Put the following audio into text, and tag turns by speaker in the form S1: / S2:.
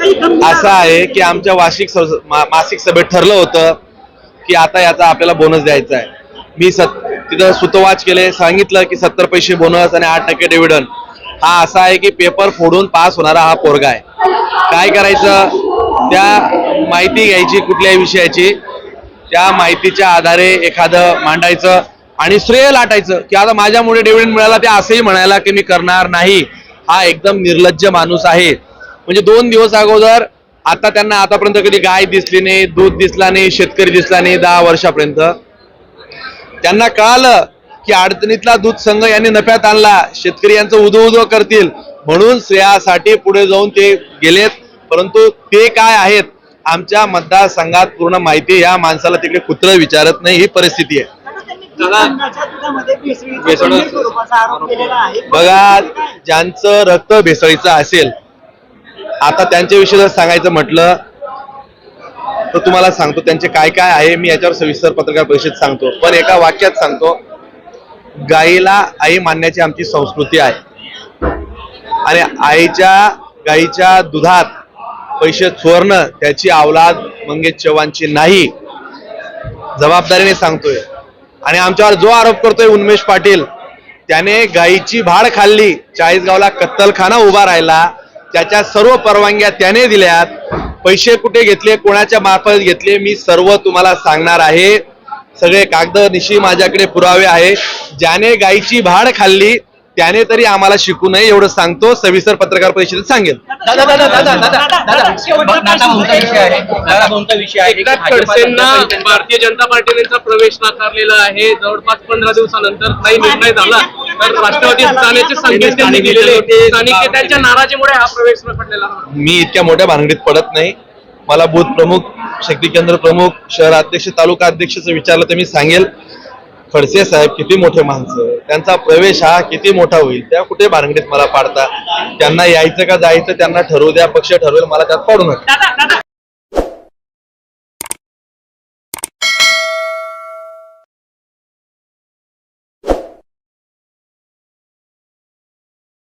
S1: असं आहे की आमच्या वार्षिक मा- मासिक सभेत ठरलं होतं की आता याचा आपल्याला बोनस द्यायचा आहे. मी सत तिथं सुतवाच केले सांगितलं की सत्तर पैसे बोनस आणि आठ टक्के डिव्हिडन हा असा आहे की पेपर फोडून पास होणारा हा पोरगा आहे. काय करायचं? त्या माहिती घ्यायची कुठल्याही विषयाची. त्या माहितीच्या आधारे एखादं मांडायचं आणि श्रेय लाटायचं की आता माझ्यामुळे डिव्हिडंड मिळाला ते असंही म्हणायला की मी करणार नाही. हा एकदम निर्लज्ज माणूस आहे. म्हणजे दोन दिवस अगोदर आता त्यांना आतापर्यंत कधी गाय दिसली नाही दूध दिसला नाही शेतकरी दिसला नाही दहा वर्षापर्यंत. त्यांना कळालं की अडचणीतला दूध संघ यांनी नफ्यात आणला. शेतकरी यांचं उदो उदो करतील. म्हणून श्रेयासाठी पुढे जाऊन ते गेलेत. परंतु ते काय आहेत आमच्या मतदारसंघात पूर्ण माहिती या माणसाला तिकडे कुत्र विचारत नाही ही परिस्थिती आहे. बघा ज्यांचं रक्त भेसळीचं असेल आता त्यांच्याविषयी जर सांगायचं म्हटलं तर तुम्हाला सांगतो त्यांचे काय काय आहे. मी याच्यावर सविस्तर पत्रकार परिषद सांगतो. पण एका वाक्यात सांगतो गाईला आई मानण्याची आमची संस्कृती आहे. आणि आईच्या गाईच्या दुधात पैसे चोरणं त्याची अवलाद मंगेश चव्हाणची नाही जबाबदारीने सांगतोय. आणि आमच्यावर जो आरोप करतोय उन्मेश पाटील त्याने गायीची भाड खाल्ली चाळीसगावला कत्तलखाना उभा राहिला त्याच्या सर्व परवानग्या त्याने दिल्यात. पैसे कुठे घेतले कोणाच्या मार्फत घेतले मी सर्व तुम्हाला सांगणार आहे. सगळे कागद निशी माझ्याकडे पुरावे आहे. ज्याने गायीची भाड खाल्ली त्याने तरी आम्हाला शिकू नये एवढं सांगतो सविस्तर पत्रकार परिषदेत सांगेल.
S2: दादा दादा विषय आहे.
S3: भारतीय जनता पार्टीने प्रवेश नाकारलेला आहे. जवळपास पंधरा दिवसानंतर काही निर्णय झाला. तर राष्ट्रवादी संकेत त्यांनी दिलेले. स्थानिक नेत्यांच्या नाराजीमुळे हा प्रवेश आहे.
S1: मी इतक्या मोठ्या भानगडीत पडत नाही. मला बूथ प्रमुख शक्ती केंद्र प्रमुख शहर अध्यक्ष तालुका अध्यक्षच विचारलं तर मी सांगेल खडसे साहेब किती मोठे माणसं त्यांचा प्रवेश हा किती मोठा होईल त्या कुठे भानगडीत मला पाडता? त्यांना यायचं का जायचं त्यांना ठरवू द्या पक्ष ठरवेल मला त्यात पाडू नका.